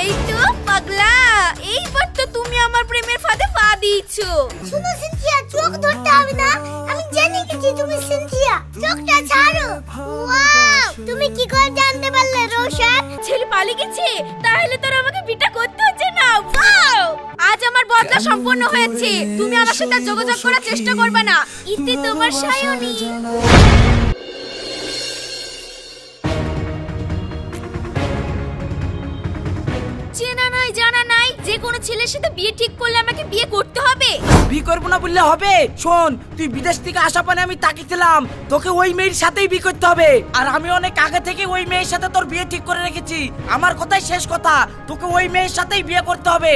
এই তো পাগলা। এইবার তো তুমি আমার প্রেমের ফাঁদে পা দিয়েছ। শুনো সিনথিয়া চোখ ধরতে হবে না। আমি জেনে গেছি তুমি সিনথিয়া। চোখটা ছাড়ো। ওয়াও তুমি কি করে জানতে পারলে রোশন? ছেলে পালিয়ে গেছে তাহলে তোর আমাকে বিটা করতে হচ্ছে না। ওয়াও আজ আমার বদলা সম্পূর্ণ হয়েছে। তুমি আমার সাথে যোগাযোগ করার চেষ্টা করবে না। ইতি তোমার সায়নী। চেনা নাই, জানা নাই যে কোনো ছেলের সাথে বিয়ে ঠিক করলে আমাকে বিয়ে করতে হবে। বি করব না বললে হবে? শোন, তুই বিদেশ থেকে আসা পানে আমি তাকিয়েছিলাম তোকে ওই মেয়ের সাথেই বি করতে হবে। আর আমি অনেক আগে থেকে ওই মেয়ের সাথে তোর বিয়ে ঠিক করে রেখেছি। আমার কথাই শেষ কথা। তোকে ওই মেয়ের সাথেই বিয়ে করতে হবে।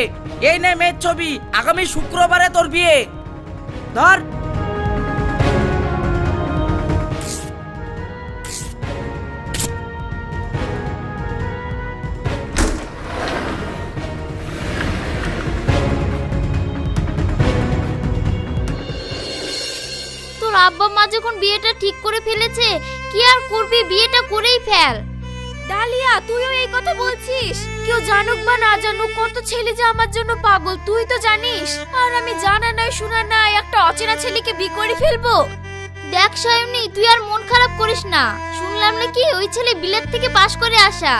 এই নে মেয়ের ছবি। আগামী শুক্রবারে তোর বিয়ে। ধর। মা যখন বিয়েটা ঠিক করে ফেলেছে কি আর করবি? বিয়েটা করেই ফেল। ডালিয়া তুইও এই কথা বলছিস? কেউ জানুক বা না জানুক কত ছেলে যে আমার জন্য পাগল তুই তো জানিস? আর আমি জানা নাই শোনা নাই একটা অচেনা ছেলেকে বি করে ফেলব। দেখ সায়নী তুই আর মন খারাপ করিস না। শুনলাম নাকি ওই ছেলে বিলেত থেকে পাশ করে আসা।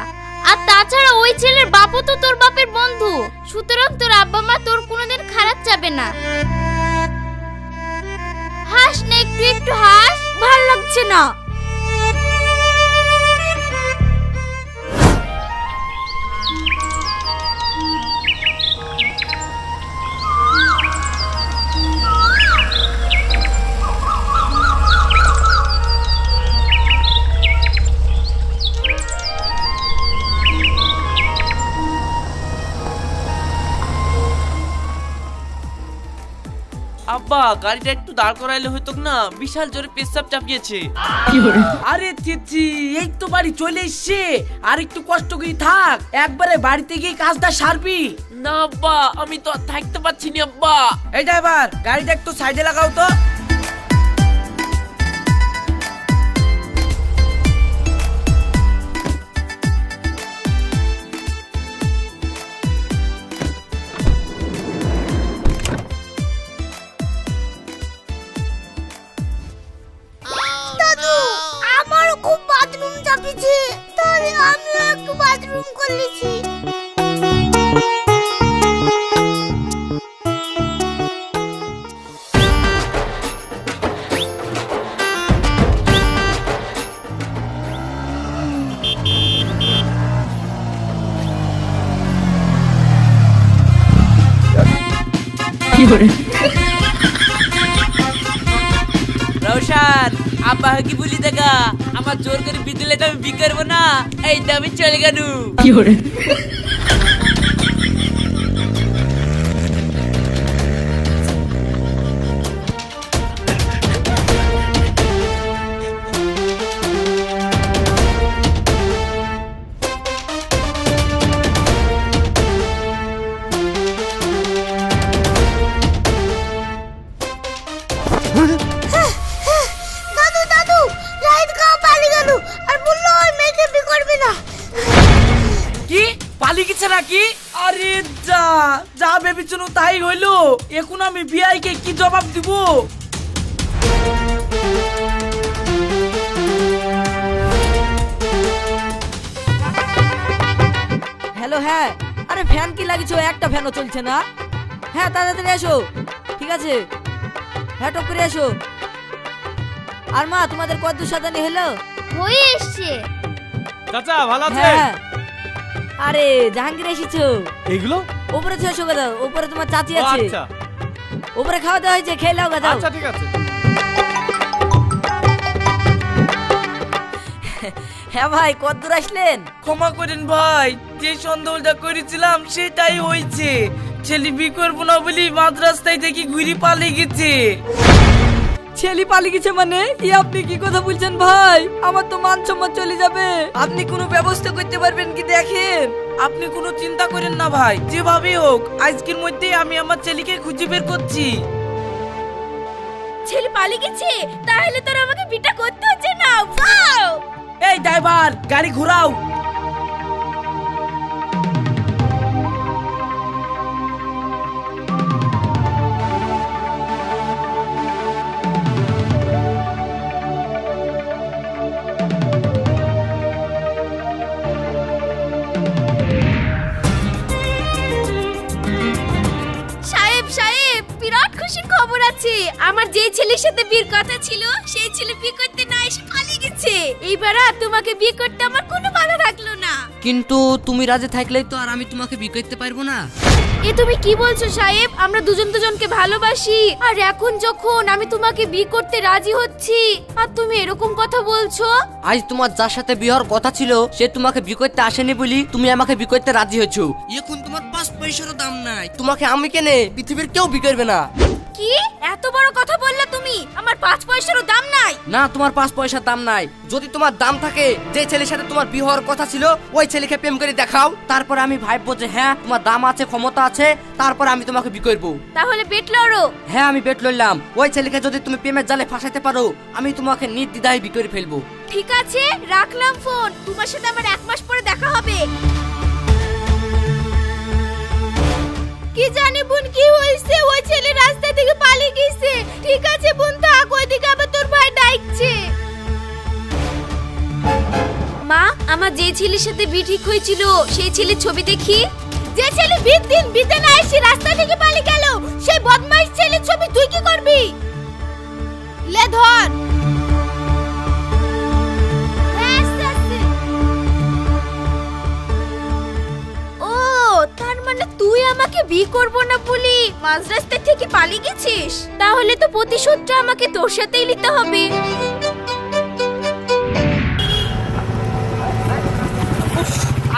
আর তাছাড়া ওই ছেলের বাপও তো তোর বাপের বন্ধু। সুতরাং তোর আব্বা মা তোর কোনোদিন খারাপ যাবে না। হাস না একটু একটু হাস ভালো লাগছে না। আব্বা গাড়িটা একটু দাঁড় করাইলে হইতো না বিশাল জোরে পেশাব চাপিয়েছে। আরে চিচি এই তো বাড়ি চলে এসছে। আর একটু কষ্ট করে থাক একবারে বাড়িতে গিয়ে কাজটা সারবি। না আব্বা আমি তো থাকতে পারছি না আব্বা। এই ড্রাইভার গাড়িটা একটু সাইডে লাগাও তো। রৌশান আব্বা কি বলি দেখা? আমার জোর করে বিদিলে তো আমি বি করব না। এই আমি চলে গেল। দাদু কি পালিয়ে গেছে নাকি? আরে যা যা ভেবেছিল তাই হইল। এখন আমি বিআইকে কি জবাব দিব? হ্যালো হ্যাঁ। আরে ফ্যান কি লাগিয়েছো? একটা ফ্যানও চলছে না। হ্যাঁ তাড়াতাড়ি এসো। ঠিক আছে। হ্যাঁ টপ করে এসো। আর মা তোমাদের কত সাদানি হলো? হয়ে এসছে। চাচা ভালো হ্যাঁ। আরে জাহাঙ্গীর এসেছ। এইগুলো? উপরে তো এসো দাও উপরে তোমার চাচি আছে। আচ্ছা। উপরে খাওয়া দাওয়া হয়েছে খেয়ে নাও দাও আচ্ছা ঠিক আছে। হ্যাঁ ভাই কত দূর আসলেন? ক্ষমা করেন ভাই যে সন্দেহটা করেছিলাম সেটাই হয়েছে। ছেলে বি করব না বলি মাঝ রাস্তায় দেখি ঘুরি পালিয়ে গেছে। ছেলে পালিয়ে গেছে মানে? কি আপনি কি কথা বলছেন ভাই? আমার তো মান সম্মান চলে যাবে। আপনি কোনো ব্যবস্থা করতে পারবেন কি দেখেন? আপনি কোনো চিন্তা করেন না ভাই। যেভাবে হোক আজকের মধ্যেই আমি আমার ছেলেকে খুঁজে বের করছি। ছেলে পালিয়ে গেছে তাহলে তোর আমাকে বিটা করতে হচ্ছে না। এই ড্রাইভার গাড়ি ঘোরাও। ছেলের সাথে বিয়ের কথা ছিল সেই ছেলে বিয়ে করতে না এসে পালিয়ে গেছে। এইবার আর তোমাকে বিয়ে করতে আমার কোনো ভালো লাগল না। কিন্তু তুমি রাজি থাকলেই তো আর আমি তোমাকে বিয়ে করতে পারব না। এ তুমি কি বলছো সাহেব? আমরা দুজন দুজনকে ভালোবাসি। আর এখন যখন আমি তোমাকে বিয়ে করতে রাজি হচ্ছি আর তুমি এরকম কথা বলছো? আজ তোমার যার সাথে বিয়ের কথা ছিল সে তোমাকে বিয়ে করতে আসেনি বলি তুমি আমাকে বিয়ে করতে রাজি হয়েছো। এখন তোমার পাঁচ পয়সারও দাম নাই। তোমাকে আমি কেনে পৃথিবীর কেউ বিয়ে করবে না। কি? এত বড় কথা বললে তুমি আমার পাঁচ পয়সারও দাম নাই। না তোমার পাঁচ পয়সার দাম নাই। যদি তোমার দাম থাকে যে ছেলের সাথে তোমার বিয়ে হওয়ার কথা ছিল ওই ছেলেকে প্রেম করে দেখাও। তারপর আমি ভাববো যে হ্যাঁ তোমার দাম আছে ক্ষমতা আছে তারপর আমি তোমাকে বিয়ে করব। তাহলে বেট লড়ো। হ্যাঁ আমি বেট লইলাম ওই ছেলেকে যদি তুমি প্রেমের জালে ফাঁসাইতে পারো আমি তোমাকে নির্দ্বিধায় বিয়ে করে ফেলব। ঠিক আছে রাখলাম ফোন তোমার সাথে আমার এক মাস পরে দেখা হবে। কি জানি বোন কি হয়েছে? ওই ছেলে রাস্তা থেকে পালিয়ে গেছে। ঠিক আছে বোন থাক ওইদিকে আবার তোর ভাই ডাকছে। মা আমার যে ছেলের সাথে বি ঠিক হয়েছিল সেই ছেলের ছবি দেখি। যে ছেলে বিদ দিন বিতে না এসে রাস্তা থেকে পালিয়ে গেল। পালিয়ে গেছিস? তাহলে তো প্রতিশোধটা আমাকে তোর সাথেই নিতে হবে।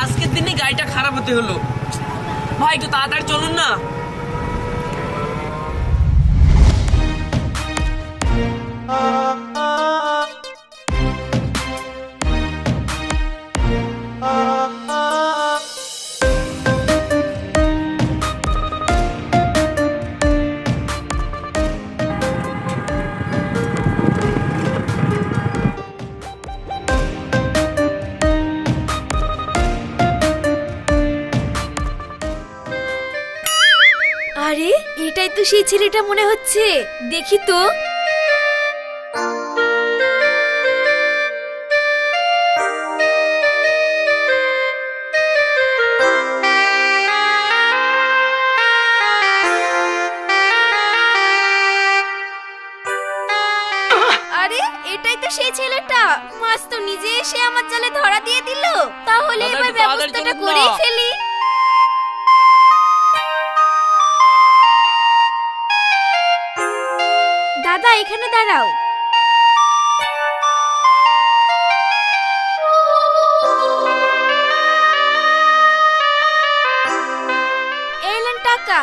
আজকের দিনে গাড়িটা খারাপ হতে হলো। ভাই, একটু তাড়াতাড়ি চলুন না। সেই ছেলেটা মনে হচ্ছে? দেখি তো। এখানে দাঁড়াও। এলেন টাকা।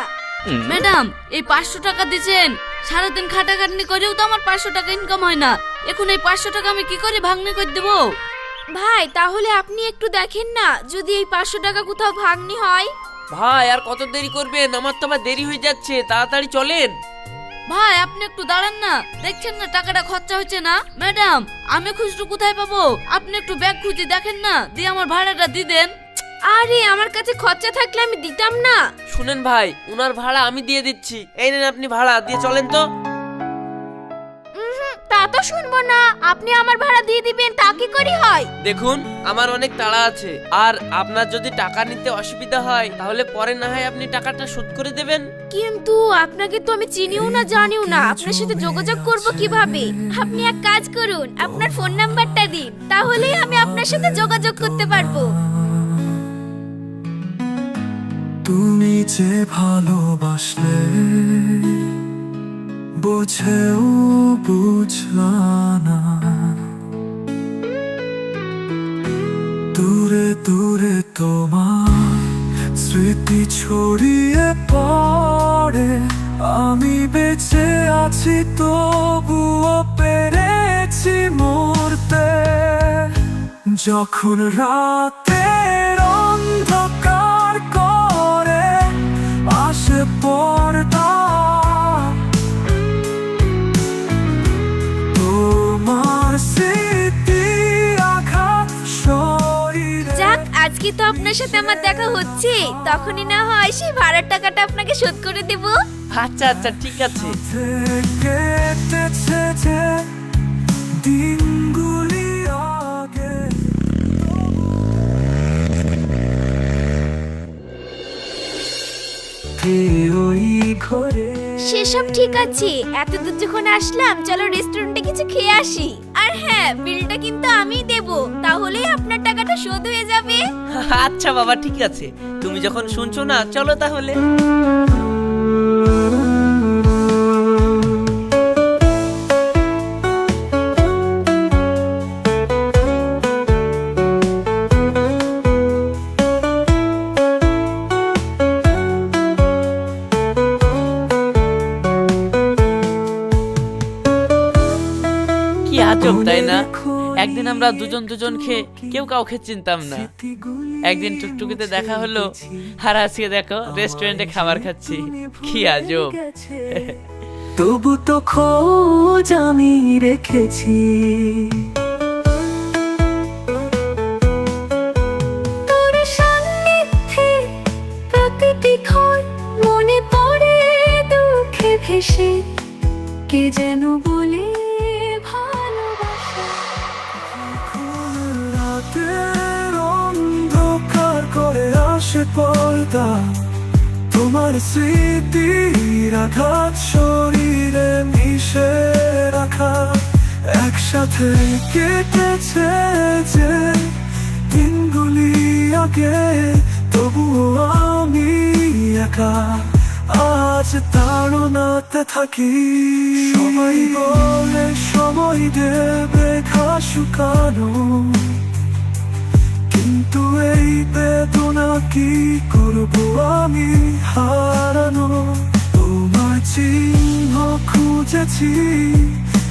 ম্যাডাম এই পাঁচশো টাকা দিচ্ছেন। সারাদিন খাটাখাটনি করেও তো আমার পাঁচশো টাকা ইনকাম হয় না। এখন এই পাঁচশো টাকা আমি কি করে ভাঙনি করে দেবো? ভাই তাহলে আপনি একটু দেখেন না যদি এই পাঁচশো টাকা কোথাও ভাঙনি হয়। ভাই আর কত দেরি করবেন? আমার তো আবার দেরি হয়ে যাচ্ছে। তাড়াতাড়ি চলেন। ভাই আপনি একটু দাঁড়ান না। দেখছেন না টাকাটা খরচা হচ্ছে না? ম্যাডাম আমি খুচরো কোথায় পাবো? আপনি একটু ব্যাগ খুঁজে দেখেন না? দিয়ে আমার ভাড়াটা দিয়ে দেন আরে আমার কাছে খরচা থাকলে আমি দিতাম না। শুনেন ভাই উনার ভাড়া আমি দিয়ে দিচ্ছি। এই নেন আপনি ভাড়া দিয়ে চলেন তো। উহুম, তা তো শুনব না। আপনি আমার ভাড়া দিয়ে দিবেন তা কি করি হয়? দেখুন আমার অনেক তাড়া আছে। আর আপনার যদি টাকা নিতে অসুবিধা হয় তাহলে পরে না হয় আপনি টাকাটা শোধ করে দেবেন। কিন্তু আপনাকে তো আমি চিনিও না জানিও না। আপনার সাথে যোগাযোগ করব কীভাবে? আপনি এক কাজ করুন আপনার ফোন নাম্বারটা দিন। তাহলেই আমি আপনার সাথে যোগাযোগ করতে পারব। তুমি যে ভালোবাসলে বুঝেও বুঝলা না। দূরে দূরে তোমার স্মৃতি ছড়িয়ে পড়ে আমি বেঁচে আছি তবুও পেরেছি মরতে। যখন রাতের আজকে তো আপনার সাথে আমার দেখা হচ্ছে? তখনই না হয় সেই ভাড়ার টাকাটা আপনাকে শোধ করে দেব। আচ্ছা আচ্ছা ঠিক আছে। সেসব ঠিক আছে। এত দূর যখন আসলাম চলো রেস্টুরেন্টে কিছু খেয়ে আসি। হ্যাঁ বিলটা কিন্তু আমিই দেব। তাহলেই আপনার টাকাটা শোধ হয়ে যাবে। আচ্ছা বাবা, ঠিক আছে। তুমি যখন শুনছো না, চলো তাহলে। আমরা দুজন দুজন খেয়ে কেউ কাউকে চিনতাম না। একদিন টুকটুকিতে দেখা হলো আর আজকে দেখো রেস্টুরেন্টে খাবার খাচ্ছি। কি আজব। তবু তো খোঁজ আমি রেখেছি। তোর সান্নিধ্যে মনে পড়ে দুঃখে ভেসে। কে যেন বলে পর্দা তোমার স্মৃতির আঘাত শরীরে মিশে রাখা। একসাথে কেটেছে যে দিনগুলি আগে, তবুও আমি একা। আজ তাড়নাতে থাকি। সবাই বলে সময় দেবে ঘা শুকানো। কিন্তু এই বেদনা কি করব আমি হারানো? তোমার চিহ্ন খুঁজেছি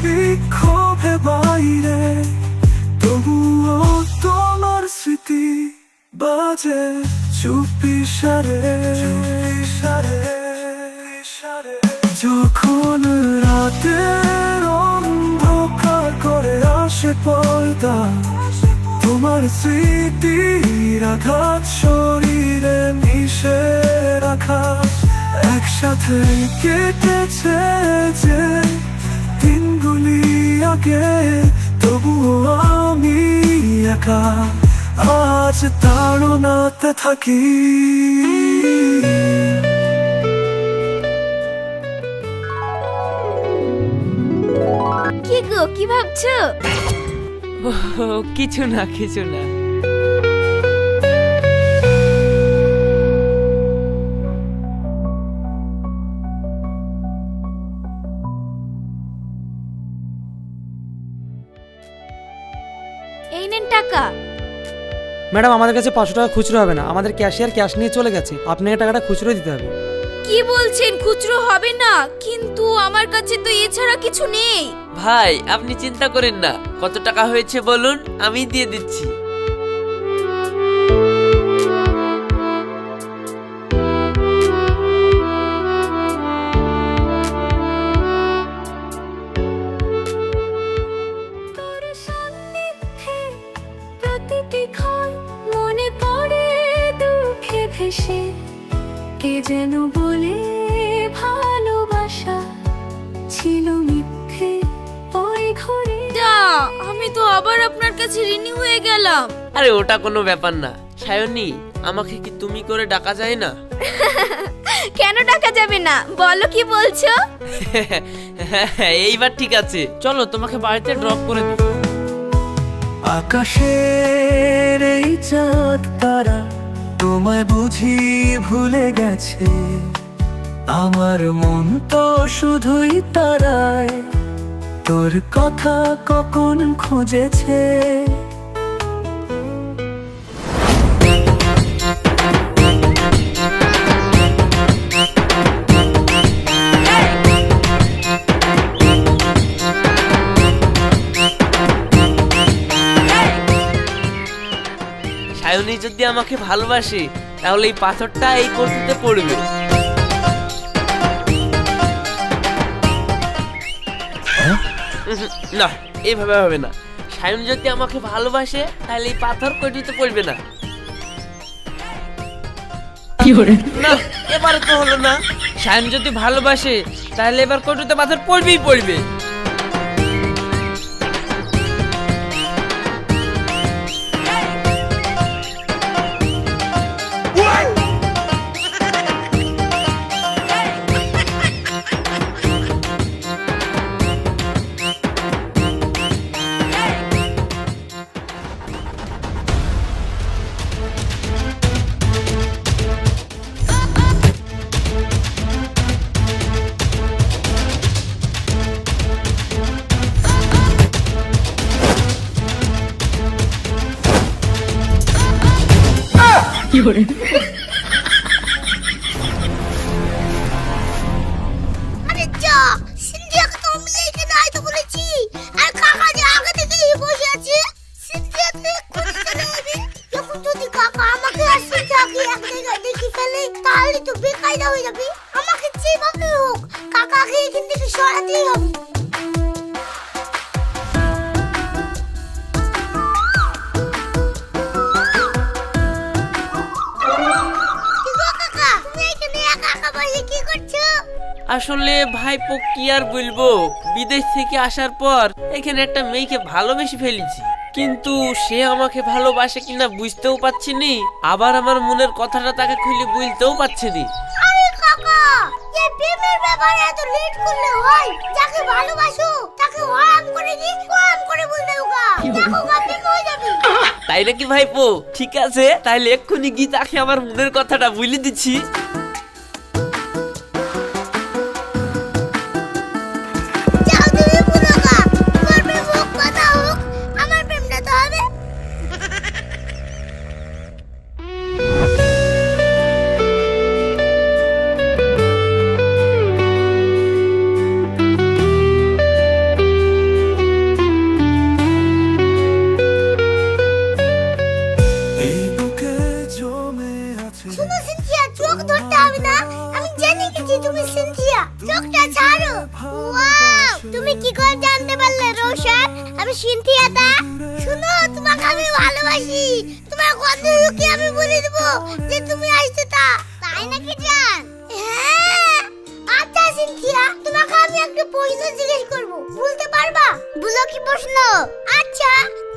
বিক্ষোভে বাইরে। তবুও তোমার স্মৃতি বাজে, চুপি সারে সারে সারে। যখন রাতের অন্ধকার করে আসে পর্দা তোমার স্মৃতির আঘাত শরীরে মিশে রাখা। একসাথে কেটেছে যে দিনগুলি আগে, তবুও আমি একা। আজ তাড়নাতে থাকি। কি গো, কি ভাবছ? কিছু না কিছু না। এই নেন টাকা। ম্যাডাম আমাদের কাছে পাঁচশো টাকা খুচরো হবে না। আমাদের ক্যাশিয়ার ক্যাশ নিয়ে চলে গেছে। আপনাকে টাকাটা খুচরো দিতে হবে। কি বলছেন? খুচরো হবে না। কিন্তু আমার কাছে তো এছাড়া কিছু নেই। ভাই আপনি চিন্তা করেন না। কত টাকা হয়েছে বলুন? আমি দিয়ে দিচ্ছি। আবার আপনার কাছে ঋণী হয়ে গেলাম। আরে ওটা কোনো ব্যাপার না। সায়নী আমাকে কি তুমি করে ডাকা যায় না? কেন ডাকা যাবে না? বলো কি বলছো? এইবার ঠিক আছে। চলো তোমাকে বাড়িতে ড্রপ করে দিই। আকাশের এই চাঁদ তারা তোমায় বুঝি ভুলে গেছে। আমার মন তো শুধুই তারায়। তোর কথা কখন খুঁজেছে? সায়নী যদি আমাকে ভালোবাসে তাহলে এই পাথরটা এই কলসিতে পড়বে। না এভাবে হবে না। সায়ন যদি আমাকে ভালোবাসে তাহলে এই পাথর কটিতে পড়বে না। না এবারে তো হলো না। সায়ন যদি ভালোবাসে তাহলে এবার কটুতে পাথর পড়বেই পড়বে। আমাকে যেভাবে হোক, কাকাকে এখান থেকে সরাতেই হবে। আসলে ভাইপো কি আর বলব? বিদেশ থেকে আসার পর এখানে একটা মেয়েকে ভালোবেসে ফেলেছি। কিন্তু সে আমাকে ভালোবাসে কিনা বুঝতেও পারছি নি, আবার আমার মনের কথাটা তাকে খুলে বুঝতেও পারছি নি। আরে কি প্রেমের ব্যাপারে এত লেট করলে হয়? যাকে ভালোবাসো তাকে ওয়াম করে দি ওয়াম করে বলতে ওগা। দেখো গা ঠিক হয়ে যাবে। তাই নাকি ভাইপো? ঠিক আছে তাইলে এক্ষুনি গিয়ে তাকে আমার মনের কথাটা বলে দিচ্ছি। তাই নাকি জান? হ্যাঁ। আচ্ছা সিনথিয়া তোমাকে আমি একটা প্রশ্ন জিজ্ঞেস করব। বলতে পারবা? বলো কি প্রশ্ন? আচ্ছা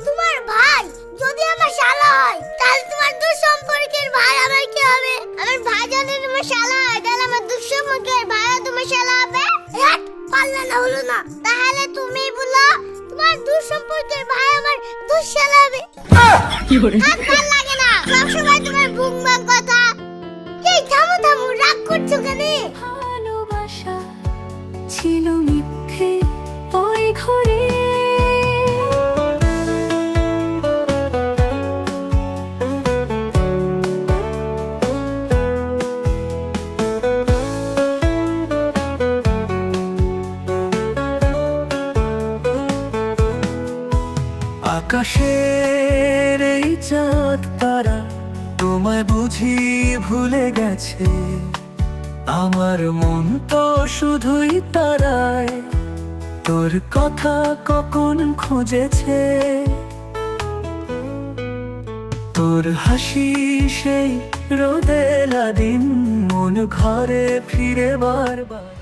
তোমার ভাই যদি আমার শালা হয় তাহলে তোমার দুঃসম্পর্কের ভাই আমার কি হবে? আমার ভাই যদি তোমার শালা হয় তাহলে আমার দুঃসম্পর্কের ভাইও তোমার শালা হবে? পারলে না হলো না। তাহলে তুমি বলো তোমার দুঃসম্পর্কের ভাই আমার দুঃশালা হবে। আর ভালো লাগে না। সবসময় তোমার বুকবাং কথা। থামো থামো রাগ করছ কেন? ভালোবাসা ছিল মিথ্যে ওই ঘরে। আকাশের গেছে আমার মন তো শুধুই তারায়। তোর কথা কখন খুঁজেছে? তোর হাসি সেই রোদেলা দিন মন ঘরে ফিরে বারবার।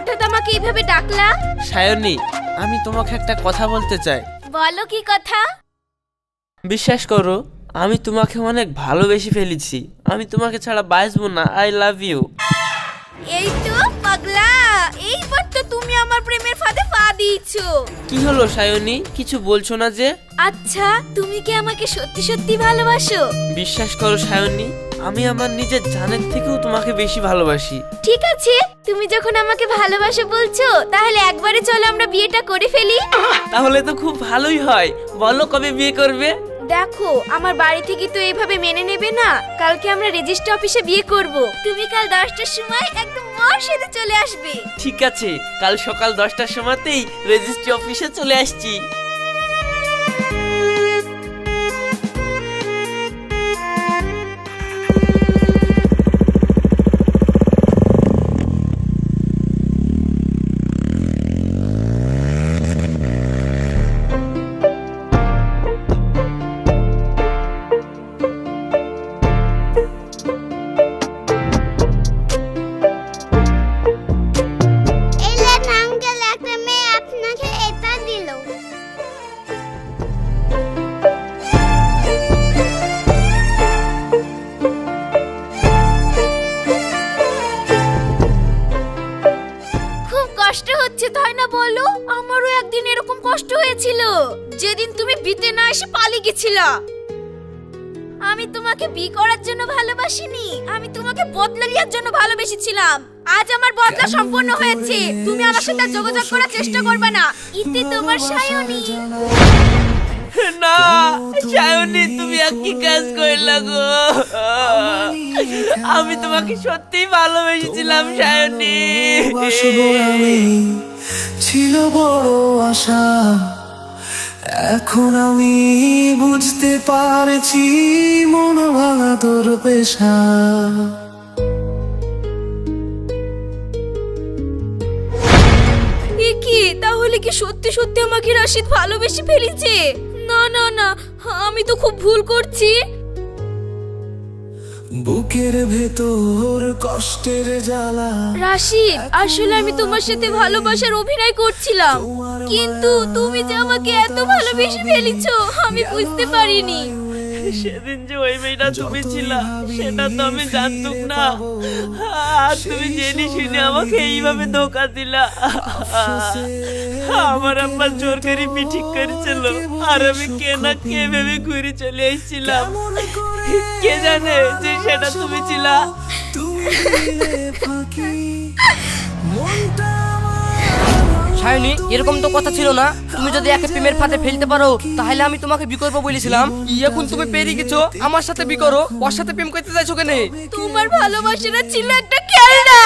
হঠাৎ আমাকে এইভাবে ডাকলা? সায়নী আমি তোমাকে একটা কথা বলতে চাই। বলো কি কথা? বিশ্বাস করো আমি তোমাকে অনেক ভালোবেসে ফেলেছি। আমি তোমাকে ছাড়া বাঁচবো না আই লাভ ইউ এই তো পাগলা। এইবার তো তুমি আমার প্রেমের ফাঁদে পা দিয়েছ। কি হলো সায়নী? কিছু বলছো না যে? আচ্ছা তুমি কি আমাকে সত্যি সত্যি ভালোবাসো? বিশ্বাস করো সায়নী আমি আমার নিজের জানের থেকেও তোমাকে বেশি ভালোবাসি। ঠিক আছে তুমি যখন আমাকে ভালোবাসো বলছো তাহলে একবারে চলো আমরা বিয়েটা করে ফেলি। তাহলে তো খুব ভালোই হয়। বলো কবে বিয়ে করবে? দেখো আমার বাড়ি থেকে তো এইভাবে মেনে নেবে না। কালকে আমরা রেজিস্ট্রি অফিসে বিয়ে করব। তুমি কাল দশটার সময় একদম মার সাথে চলে আসবে। ঠিক আছে কাল সকাল দশটার সময়তেই রেজিস্ট্রি অফিসে চলে আসছি। হয়েছে তাই না বলো? আমারও একদিন এরকম কষ্ট হয়েছিল। যেদিন তুমি বিতে না এসে পালিয়ে গেছিলা। আমি তোমাকে বি করার জন্য ভালোবাসিনি। আমি তোমাকে বদলালিয়ার নেওয়ার জন্য ভালোবেসেছিলাম। আজ আমার বদলা সম্পন্ন হয়েছে। তুমি আমার সাথে যোগাযোগ করার চেষ্টা করবে না। ইতি তোমার সায়নি। না সায়নি তুমি একই কাজ করলা গো। আমি তোমাকে সত্যিই ভালোবেসেছিলাম সায়নী। ছিল বড় আশা। এখন আমি বুঝতে পারছি মন ভাঙা তোর পেশা। কি? তাহলে কি সত্যি সত্যি আমাকে রাশিদ ভালোবেসে ফেলেছে? না না না, আমি তো খুব ভুল করছি। বুকের ভেতর কষ্টের জ্বালা। রাশিদ আসলে আমি তোমার সাথে ভালোবাসার অভিনয় করছিলাম। কিন্তু তুমি যে আমাকে এত ভালোবেসে ফেলেছো, আমি বুঝতে পারিনি। সেদিন যে ওই মেয়েটা তুমি ছিলা সেটা তো আমি জানতুক না। আর তুমি জেনে শুনে আমাকে এইভাবে ধোকা দিলা। আমার আব্বা জোর করে পিঠিক করেছিল আর আমি কে না কে ভেবে ঘুরে চলে এসেছিলাম? কে জানে যে সেটা তুমি ছিলা? তুমি সায়নী এরকম তো কথা ছিল না। তুমি যদি একে প্রেমের ফাঁদে ফেলতে পারো তাহলে আমি তোমাকে বিকল্প বলেছিলাম। এখন তুমি পেরিয়ে গেছো আমার সাথে বিকরো ওর সাথে প্রেম করতে চাইছো কেন? তোমার ভালোবাসাটা ছিল একটা খেলনা।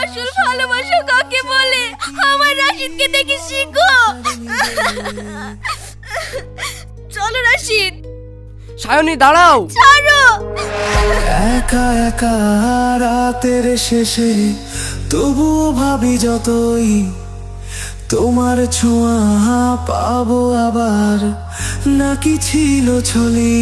আসল ভালোবাসা কাকে বলে? আমার রাশিদকে দেখে শিখো। চলো রাশিদ। সায়নী দাঁড়াও। ছাড়ো। একা একা রাতের শেষে তবুও ভাবি যতই তোমার ছোঁয়া পাবো আবার। নাকি ছিল ছলি?